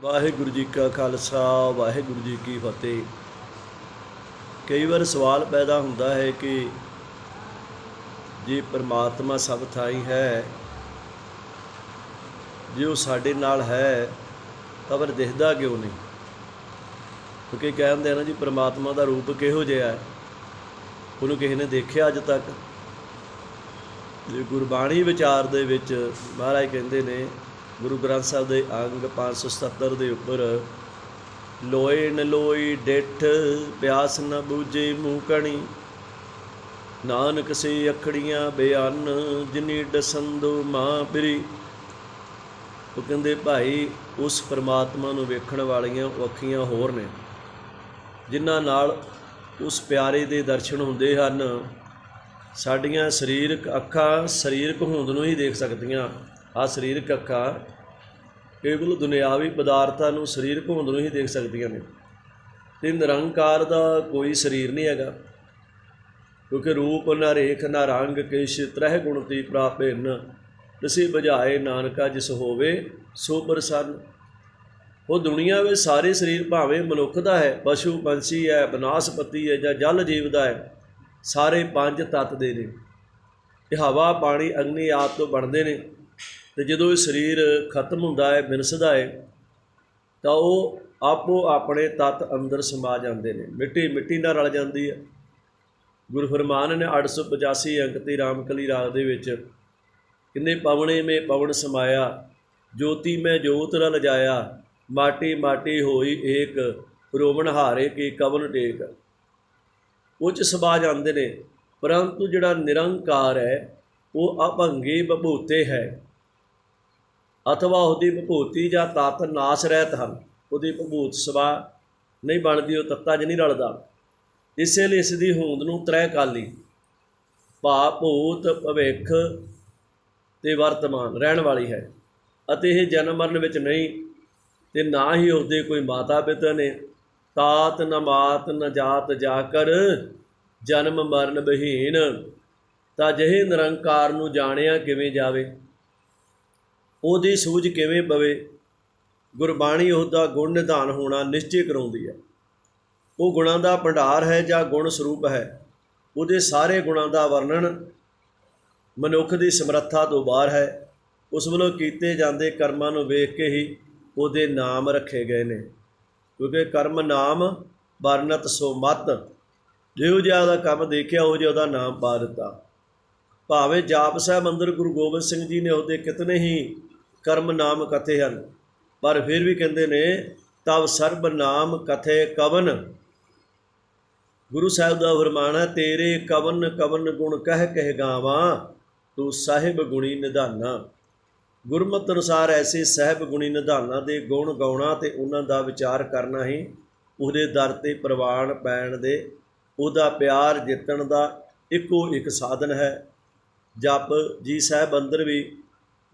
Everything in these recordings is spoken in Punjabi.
ਵਾਹਿਗੁਰੂ ਜੀ ਕਾ ਖਾਲਸਾ, ਵਾਹਿਗੁਰੂ ਜੀ ਕੀ ਫਤਿਹ। ਕਈ ਵਾਰ ਸਵਾਲ ਪੈਦਾ ਹੁੰਦਾ ਹੈ ਕਿ ਜੇ ਪਰਮਾਤਮਾ ਸਭ ਥਾਈ ਹੈ, ਜੇ ਉਹ ਸਾਡੇ ਨਾਲ ਹੈ, ਤਾਂ ਫਿਰ ਦਿਖਦਾ ਕਿਉਂ ਨਹੀਂ? ਕਿਉਂਕਿ ਕਹਿੰਦੇ ਆ ਨਾ ਜੀ, ਪਰਮਾਤਮਾ ਦਾ ਰੂਪ ਕਿਹੋ ਜਿਹਾ ਹੈ? ਉਹਨੂੰ ਕਿਸੇ ਨੇ ਦੇਖਿਆ ਅੱਜ ਤੱਕ? ਜੇ ਗੁਰਬਾਣੀ ਵਿਚਾਰ ਦੇ ਵਿੱਚ ਮਹਾਰਾਜ ਕਹਿੰਦੇ ਨੇ ਗੁਰੂ ਗ੍ਰੰਥ ਸਾਹਿਬ ਦੇ ਅੰਗ 577 ਦੇ ਉੱਪਰ, ਲੋਏ ਨ ਲੋਈ ਡਿਠ, ਪਿਆਸ ਨ ਬੂਝੇ ਮੂੰਹ ਕਣੀ। ਨਾਨਕ ਸੇ ਅਖੜੀਆਂ ਬਿਆਨ, ਜਿਨੀ ਦਸੰਦੋ ਮਾਂ ਪਿਰੀ। ਉਹ ਕਹਿੰਦੇ, ਭਾਈ, ਉਸ ਪਰਮਾਤਮਾ ਨੂੰ ਵੇਖਣ ਵਾਲੀਆਂ ਉਹ ਅੱਖੀਆਂ ਹੋਰ ਨੇ, ਜਿਨ੍ਹਾਂ ਨਾਲ ਉਸ ਪਿਆਰੇ ਦੇ ਦਰਸ਼ਨ ਹੁੰਦੇ ਹਨ। ਸਾਡੀਆਂ ਸਰੀਰਕ ਅੱਖਾਂ ਸਰੀਰਕ ਹੋਂਦ ਨੂੰ ਹੀ ਦੇਖ ਸਕਦੀਆਂ। ਆ ਸਰੀਰਕ ਅੱਖਾਂ ਕੇਵਲ ਦੁਨਿਆਵੀ ਪਦਾਰਥਾਂ ਨੂੰ ਸਰੀਰਕ ਹੋਂਦ ਨੂੰ ਹੀ ਦੇਖ ਸਕਦੀਆਂ ਨੇ। ਤੇ ਨਿਰੰਕਾਰ ਦਾ ਕੋਈ ਸਰੀਰ ਨਹੀਂ ਹੈਗਾ। ਕਿਉਂਕਿ ਰੂਪ ਨਾ ਰੇਖ, ਨਾ ਰੰਗ, ਕਿਛ ਤਰਹਿ ਗੁਣ ਤੀ ਪ੍ਰਾਪਿਨ ਤਿਸੀ ਬੁਝਾਏ ਨਾਨਕਾ ਜਿਸ ਹੋਵੇ, ਸੋ ਪ੍ਰਸੰਨ। ਉਹ ਦੁਨੀਆ ਵਿੱਚ ਸਾਰੇ ਸਰੀਰ ਭਾਵੇਂ ਮਨੁੱਖ ਦਾ ਹੈ, ਪਸ਼ੂ, ਪੰਛੀ ਹੈ, ਬਨਾਸਪਤੀ ਹੈ ਜਾਂ ਜਲ ਜੀਵ ਦਾ ਹੈ, ਸਾਰੇ ਪੰਜ ਤੱਤ ਦੇ ਨੇ। ਇਹ ਹਵਾ, ਪਾਣੀ, ਅਗਨੀ ਆਪ ਤੋਂ ਬਣਦੇ ਨੇ। ਤੇ ਜਦੋਂ ਇਹ ਸਰੀਰ ਖਤਮ ਹੁੰਦਾ ਹੈ, ਬਿਨਸਦਾ ਹੈ, ਤਾਂ ਉਹ ਆਪੋ ਆਪਣੇ ਤੱਤ ਅੰਦਰ ਸਮਾ ਜਾਂਦੇ ਨੇ। ਮਿੱਟੀ ਮਿੱਟੀ ਨਾਲ ਰਲ ਜਾਂਦੀ ਹੈ। ਗੁਰੂ ਫਰਮਾਨ ਨੇ 885 ਅੰਕ ਤੇ ਰਾਮਕਲੀ ਰਾਗ ਦੇ ਵਿੱਚ ਕਿੰਨੇ ਪਵਣੇ ਮੇ ਪਵਨ ਸਮਾਇਆ, ਜੋਤੀ ਮੈਂ ਜੋਤ ਰਲ ਜਾਇਆ ਮਾਟੀ ਮਾਟੀ ਹੋਈ ਏਕ ਰੋਮਣ ਹਾਰੇ ਕੀ ਕਵਨ ਟੇਕ। ਉੱਚ ਸਮਾ ਜਾਂਦੇ ਨੇ, ਪਰੰਤੂ ਜਿਹੜਾ ਨਿਰੰਕਾਰ ਹੈ, ਉਹ ਅਭੰਗੇ ਬਭੂਤੇ ਹੈ। ਅਥਵਾ ਉਹਦੀ ਵਿਭੂਤੀ ਜਾਂ ਤਤ ਨਾਸ ਰਹਿਤ ਹਨ, ਉਹਦੀ ਵਿਭੂਤ ਸਵਾ ਨਹੀਂ ਬਣਦੀ, ਉਹ ਤੱਤਾ 'ਚ ਨਹੀਂ ਰਲਦਾ। ਇਸੇ ਲਈ ਇਸ ਦੀ ਹੋਂਦ ਨੂੰ ਤ੍ਰੈ ਕਾਲੀ ਭਾ ਭੂਤ ਭਵਿੱਖ ਤੇ ਵਰਤਮਾਨ ਰਹਿਣ ਵਾਲੀ ਹੈ। ਅਤੇ ਇਹ ਜਨਮ ਮਰਨ ਵਿੱਚ ਨਹੀਂ, ਤੇ ਨਾ ਹੀ ਉਸਦੇ ਕੋਈ ਮਾਤਾ ਪਿਤਾ ਨੇ। ਤਾਤ ਨ ਮਾਤ ਨ ਜਾਤ ਜਾ ਕਰ ਜਨਮ ਮਰਨ ਬਹੀਨ। ਤਾਂ ਜਿਹੇ ਨਿਰੰਕਾਰ ਨੂੰ ਜਾਣਿਆ ਕਿਵੇਂ ਜਾਵੇ? ਉਹਦੀ ਸੂਝ ਕਿਵੇਂ ਪਵੇ? ਗੁਰਬਾਣੀ ਉਹਦਾ ਗੁਣ ਨਿਧਾਨ ਹੋਣਾ ਨਿਸ਼ਚੈ ਕਰਾਉਂਦੀ ਹੈ। ਉਹ ਗੁਣਾਂ ਦਾ ਭੰਡਾਰ ਹੈ ਜਾਂ ਗੁਣ ਸਰੂਪ ਹੈ? ਉਹਦੇ ਸਾਰੇ ਗੁਣਾਂ ਦਾ ਵਰਣਨ ਮਨੁੱਖ ਦੀ ਸਮਰੱਥਾ ਤੋਂ ਬਾਹਰ ਹੈ। ਉਸ ਵੱਲੋਂ ਕੀਤੇ ਜਾਂਦੇ ਕਰਮਾਂ ਨੂੰ ਵੇਖ ਕੇ ਹੀ ਉਹਦੇ ਨਾਮ ਰੱਖੇ ਗਏ ਨੇ। ਕਿਉਂਕਿ ਕਰਮ ਨਾਮ ਵਰਣਤ ਸੋ ਮਤ। ਜਿਹੋ ਜਿਹਾ ਉਹਦਾ ਕੰਮ ਦੇਖਿਆ, ਉਹ ਜਿਹਾ ਉਹਦਾ ਨਾਮ ਪਾ ਦਿੱਤਾ। ਭਾਵੇਂ ਜਾਪ ਸਾਹਿਬ ਅੰਦਰ ਗੁਰੂ ਗੋਬਿੰਦ ਸਿੰਘ ਜੀ ਨੇ ਉਹਦੇ ਕਿਤਨੇ ਹੀ ਕਰਮ ਨਾਮ ਕਥੇ ਹਨ। ਪਰ ਫਿਰ ਵੀ ਕਹਿੰਦੇ ਨੇ, ਤਵ ਸਰਬ ਨਾਮ ਕਥੇ ਕਵਨ। ਗੁਰੂ ਸਾਹਿਬ ਦਾ ਫਰਮਾਨ ਹੈ, ਤੇਰੇ ਕਵਨ ਕਵਨ ਗੁਣ ਕਹਿ ਕਹਿ ਗਾਵਾਂ, ਤੂੰ ਸਾਹਿਬ ਗੁਣੀ ਨਿਧਾਨਾ। ਗੁਰਮਤ ਅਨੁਸਾਰ ਐਸੇ ਸਾਹਿਬ ਗੁਣੀ ਨਿਧਾਨਾਂ ਦੇ ਗੁਣ ਗਾਉਣਾ ਤੇ ਉਹਨਾਂ ਦਾ ਵਿਚਾਰ ਕਰਨਾ ਹੀ, ਉਹਦੇ ਦਰ ਤੇ ਪ੍ਰਵਾਨ ਪੈਣ ਦੇ, ਉਹਦਾ ਪਿਆਰ ਜਿੱਤਣ ਦਾ ਇੱਕੋ ਇੱਕ ਸਾਧਨ ਹੈ। ਜਪ ਜੀ ਸਾਹਿਬ ਅੰਦਰ ਵੀ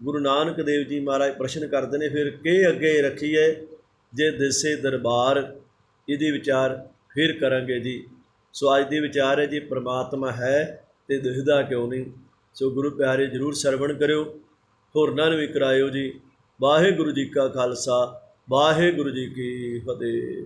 ਗੁਰੂ ਨਾਨਕ ਦੇਵ ਜੀ ਮਹਾਰਾਜ ਪ੍ਰਸ਼ਨ ਕਰਦੇ ਨੇ, ਫਿਰ ਕੇ ਅੱਗੇ ਰੱਖੀਏ ਜੇ ਦਿਸੇ ਦਰਬਾਰ? ਇਹਦੀ ਵਿਚਾਰ ਫਿਰ ਕਰਾਂਗੇ ਜੀ। ਸੋ ਅੱਜ ਦੀ ਵਿਚਾਰ ਹੈ ਜੀ, ਪ੍ਰਮਾਤਮਾ ਹੈ ਤੇ ਦਿਖਦਾ ਕਿਉਂ ਨਹੀਂ? ਸੋ ਗੁਰੂ ਪਿਆਰੇ ਜਰੂਰ ਸਰਵਣ ਕਰਿਓ। ਹੋਰਨਾਂ ਨੂੰ ਵੀ ਕਰਾਇਓ ਜੀ। ਵਾਹਿਗੁਰੂ ਜੀ ਕਾ ਖਾਲਸਾ, ਵਾਹਿਗੁਰੂ ਜੀ ਕੀ ਫਤਿਹ।